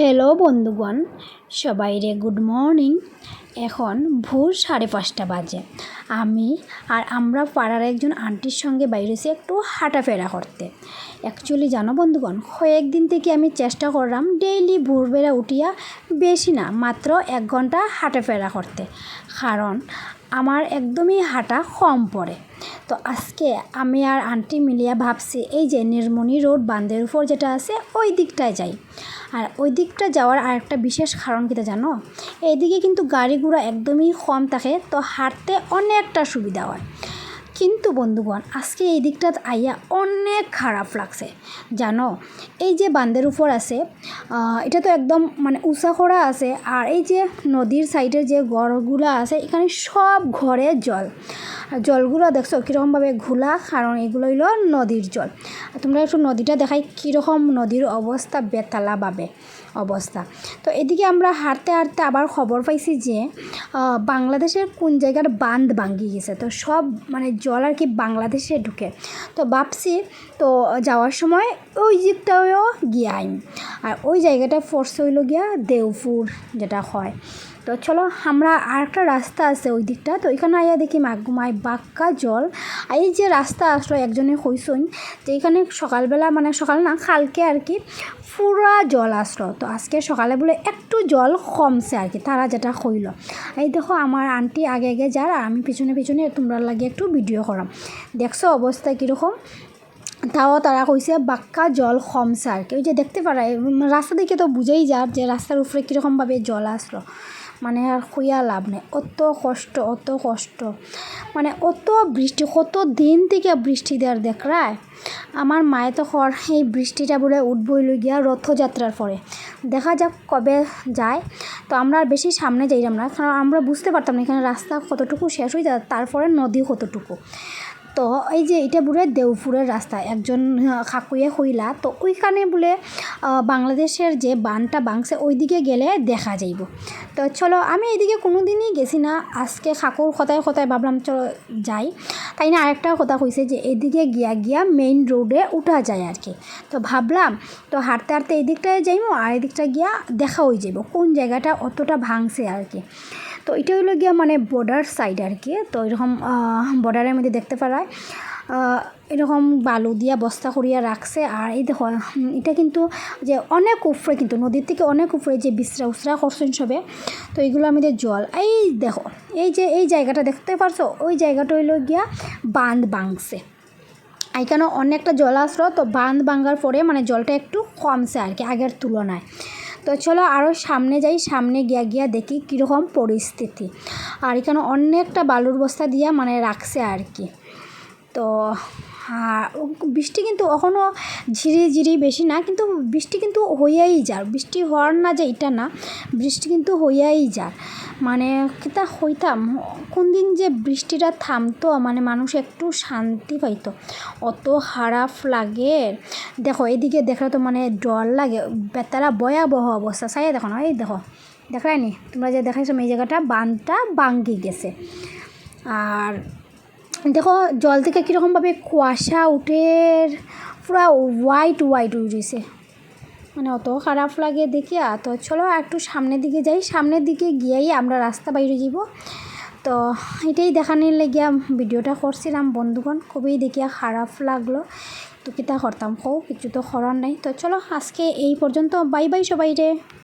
Hello বন্ধুগণ, সবাই রে গুড মর্নিং। এখন ভোর সাড়ে পাঁচটা বাজে। আমি আর আমরা পাড়ার একজন আন্টির সঙ্গে বাইরেছি একটু হাঁটাফেরা করতে। অ্যাকচুয়ালি জানো বন্ধুগণ, কয়েকদিন থেকে আমি চেষ্টা করলাম ডেইলি ভোরবেলা উঠিয়া বেশি না, মাত্র এক ঘণ্টা হাঁটাফেরা করতে। কারণ আমার একদমই হাঁটা কম পড়ে। তো আজকে আমি আর আন্টি মিলিয়া ভাবছি, এই যে নির্মণি রোড বান্ধের উপর যেটা আছে, ওই দিকটায় যাই। আর ওই দিকটা যাওয়ার আর একটা বিশেষ কারণ কিটা জানো? এইদিকে কিন্তু গাড়ি ঘোড়া একদমই কম থাকে, তো হাঁটতে অনেকটা সুবিধা হয়। কিন্তু বন্ধুগণ, আজকে এই দিকটা আইয়া অনেক খারাপ লাগছে। জানো, এই যে বান্ধের উপর আছে এটা তো একদম মানে উঁচা করা আছে, আর এই যে নদীর সাইডে যে ঘরগুলো আছে, এখানে সব ঘরে জল। জলগুলো দেখছ কীরকমভাবে ঘোলা, কারণ এগুলো হইল নদীর জল। তোমরা একটু নদীটা দেখাই কীরকম নদীর অবস্থা বেতালাভাবে। অবস্থা। তো এদিকে আমরা হাঁটতে হাঁটতে আবার খবর পাইছি যে বাংলাদেশের কোন জায়গার বাঁধ ভাঙ্গি গেছে। তো সব মানে জল আর কি বাংলাদেশে ঢুকে। তো ভাবছি, তো যাওয়ার সময় ওই দিকটাও গিয়ে আইন। আর ওই জায়গাটা ফোর্স হইল গিয়া দেওপুর যেটা হয়। তো চলো, আমরা আর একটা রাস্তা আছে ওই দিকটা তো এখানে আইয়া দেখি মাগুমায় বাক্কা জল। এই যে রাস্তা আসলো একজনে কইসইন যে এখানে সকালবেলা মানে সকাল না, কালকে আর কি, পুরা জল আসলো। তো আজকে সকালে বলে একটু জল কমছে আর কি, তারা যেটা কইল। এই দেখো, আমার আন্টি আগে আগে যার, আর আমি পিছনে পিছনে তোমরা লাগে একটু ভিডিও করাম। দেখছ অবস্থা কীরকম? তাও তারা কইছে বাক্কা জল কমছে আর কি। ওই যে দেখতে পারা রাস্তা দেখে তো বুঝেই যার যে রাস্তার উপরে কীরকমভাবে জল আসলো। মানে আর খুইয়া লাভ নেই। অত কষ্ট অত কষ্ট। মানে অত বৃষ্টি, কত দিন থেকে বৃষ্টি দেওয়ার দেখরায় আমার মায়ে তো খর এই বৃষ্টিটা বলে উঠবই গিয়া রথযাত্রার পরে দেখা যাক কবে যায়। তো আমরা আর বেশি সামনে যাইলাম না, কারণ আমরা বুঝতে পারতাম না এখানে রাস্তা কতটুকু শেষ হয়ে যায় তারপরে নদী কতটুকু। তো এই যে এটা বলে দেওপুরের রাস্তা, একজন খাকুয়ে হইলা তো ওইখানে বলে বাংলাদেশের যে বানটা বাংছে ওইদিকে গেলে দেখা যাইব। তো চলো, আমি এইদিকে কোনো দিনই গেছি না, আজকে খাকুর কথায় কথায় ভাবলাম, চলো যাই। তাই না, আরেকটা কথা কইছে যে এদিকে গিয়া গিয়া মেইন রোডে উঠা যায় আর কি। তো ভাবলাম, তো হাঁটতে হাঁটতে এই দিকটায় যাইবো আর এদিকটা গিয়া দেখা হয়ে যাইব, কোন জায়গাটা অতটা ভাঙছে আর কি। তো এটা হলো গিয়া মানে বর্ডার সাইড আর কি। তো এরকম বর্ডারের মধ্যে দেখতে পারায় এরকম বালু দিয়া বস্তা করিয়া রাখছে। আর এই দেখো এটা কিন্তু যে অনেক উপরে কিন্তু, নদীর থেকে অনেক উপরে যে বিশ্রা, উসরা করছেন সবে, তো এইগুলো আমাদের জল। এই দেখো, এই যে, এই জায়গাটা দেখতে পারছ? ওই জায়গাটা হইল গিয়া বাঁধ বাংছে এখানে অনেকটা জল আসলো তো বাঁধ ভাঙ্গার পরে মানে জলটা একটু কমছে আর কি আগের তুলনায়। তো চলো আরও সামনে যাই, সামনে গিয়া গিয়া দেখি কীরকম পরিস্থিতি। আর এখানে অনেকটা বালুর বস্তা দিয়া মানে রাখছে আর কি। তো আর বৃষ্টি কিন্তু কখনও ঝিরি ঝিরি বেশি না, কিন্তু বৃষ্টি কিন্তু হইয়াই যার। বৃষ্টি হওয়ার না যে এটা না, বৃষ্টি কিন্তু হইয়াই যার। মানে কিতা হইতাম, কোন দিন যে বৃষ্টিটা থামতো মানে মানুষ একটু শান্তি পাইতো। অত খারাপ লাগে। দেখো এদিকে দেখলে তো মানে ডর লাগে। বেতারা ভয়াবহ অবস্থা। চাই দেখো না, এই দেখো। দেখায়নি তোমরা যে দেখাইছো, এই জায়গাটা বানটা বাঙ্গি গেছে। আর দেখো জল থেকে কীরকমভাবে কুয়াশা উঠে পুরা হোয়াইট হোয়াইট উঠেছে মানে অত খারাপ লাগে দেখিয়া তো চলো একটু সামনের দিকে যাই। সামনের দিকে গিয়েই আমরা রাস্তা বাইরে যাব। তো এটাই দেখানোর লেগিয়া ভিডিওটা করছিলাম বন্ধুগণ। খুবই দেখিয়া খারাপ লাগল। তো কিতা করতাম কও, কিছু তো করার নাই। তো চলো আজকে এই পর্যন্ত। বাই বাই সবাই রে